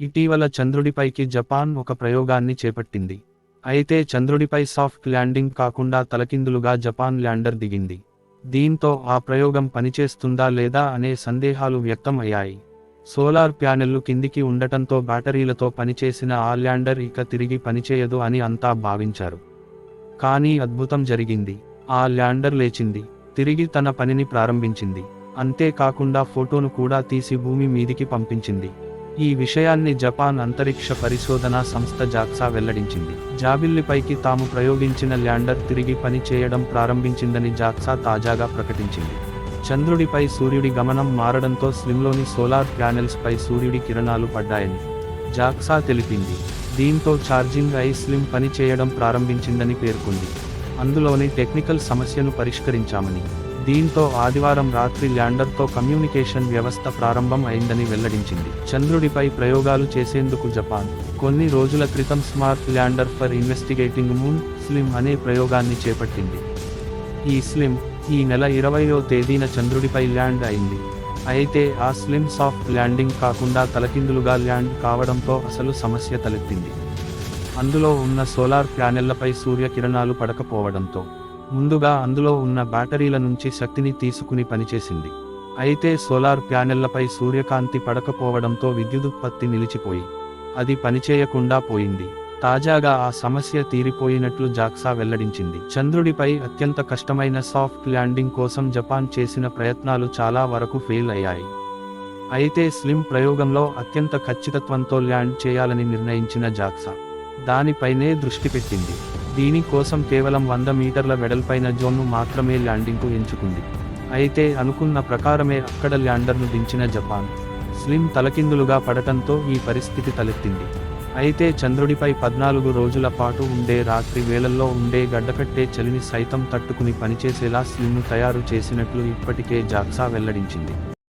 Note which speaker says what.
Speaker 1: ఇటీవల చంద్రుడిపైకి జపాన్ ఒక ప్రయోగాన్ని చేపట్టింది. అయితే చంద్రుడిపై సాఫ్ట్ ల్యాండింగ్ కాకుండా తలకిందులుగా జపాన్ ల్యాండర్ దిగింది. దీంతో ఆ ప్రయోగం పనిచేస్తుందా లేదా అనే సందేహాలు వ్యక్తం అయ్యాయి సోలార్ ప్యానెళ్ళు కిందికి ఉండటంతో బ్యాటరీలతో పనిచేసిన ఆ ల్యాండర్ ఇక తిరిగి పనిచేయదు అని అంతా భావించారు. కానీ అద్భుతం జరిగింది. ఆ ల్యాండర్ లేచింది. తిరిగి తన పనిని ప్రారంభించింది. అంతేకాకుండా ఫోటోను కూడా తీసి భూమి మీదికి పంపించింది. ఈ విషయాన్ని జపాన్ అంతరిక్ష పరిశోధనా సంస్థ జాక్సా వెల్లడించింది. జాబిల్లిపైకి తాము ప్రయోగించిన ల్యాండర్ తిరిగి పని చేయడం ప్రారంభించిందని జాక్సా తాజాగా ప్రకటించింది. చంద్రుడిపై సూర్యుడి గమనం మారడంతో స్లిమ్లోని సోలార్ ప్యానెల్స్పై సూర్యుడి కిరణాలు పడ్డాయని జాక్సా తెలిపింది. దీంతో ఛార్జింగ్ ఐ స్లిమ్ పని చేయడం ప్రారంభించిందని పేర్కొంది. అందులోని టెక్నికల్ సమస్యను పరిష్కరించామని దీంతో ఆదివారం రాత్రి ల్యాండర్తో కమ్యూనికేషన్ వ్యవస్థ ప్రారంభం అయిందని వెల్లడించింది. చంద్రుడిపై ప్రయోగాలు చేసేందుకు జపాన్. కొన్ని రోజుల క్రితం smart lander for investigating moon SLIM అనే ప్రయోగాన్ని చేపట్టింది. ఈ స్లిమ్ ఈ నెల ఇరవయో తేదీన చంద్రుడిపై ల్యాండ్ అయింది. అయితే ఆ స్లిమ్ సాఫ్ట్ ల్యాండింగ్ కాకుండా తలకిందులుగా ల్యాండ్ కావడంతో అసలు సమస్య తలెత్తింది. అందులో ఉన్న సోలార్ ప్యానెళ్ళపై సూర్యకిరణాలు పడకపోవడంతో ముందుగా అందులో ఉన్న బ్యాటరీల నుంచి శక్తిని తీసుకుని పనిచేసింది. అయితే సోలార్ ప్యానెళ్ళపై సూర్యకాంతి పడకపోవడంతో విద్యుదుత్పత్తి నిలిచిపోయి అది పనిచేయకుండా పోయింది. తాజాగా ఆ సమస్య తీరిపోయినట్లు జాక్సా వెల్లడించింది. చంద్రుడిపై అత్యంత కష్టమైన సాఫ్ట్ ల్యాండింగ్ కోసం జపాన్ చేసిన ప్రయత్నాలు చాలా వరకు ఫెయిల్ అయ్యాయి. అయితే స్లిమ్ ప్రయోగంలో అత్యంత ఖచ్చితత్వంతో ల్యాండ్ చేయాలని నిర్ణయించిన జాక్సా దానిపైనే దృష్టి పెట్టింది. దీని కోసం కేవలం వంద మీటర్ల వెడల్పైన జోన్ను మాత్రమే ల్యాండింగ్కు ఎంచుకుంది. అయితే అనుకున్న ప్రకారమే అక్కడ ల్యాండర్ను దించిన జపాన్. స్లిమ్ తలకిందులుగా పడటంతో ఈ పరిస్థితి తలెత్తింది. అయితే చంద్రుడిపై పద్నాలుగు రోజుల పాటు ఉండే రాత్రి వేళల్లో ఉండే గడ్డకట్టే చలిని సైతం తట్టుకుని పనిచేసేలా స్లిమ్ను తయారు చేసినట్లు ఇప్పటికే జాక్సా వెల్లడించింది.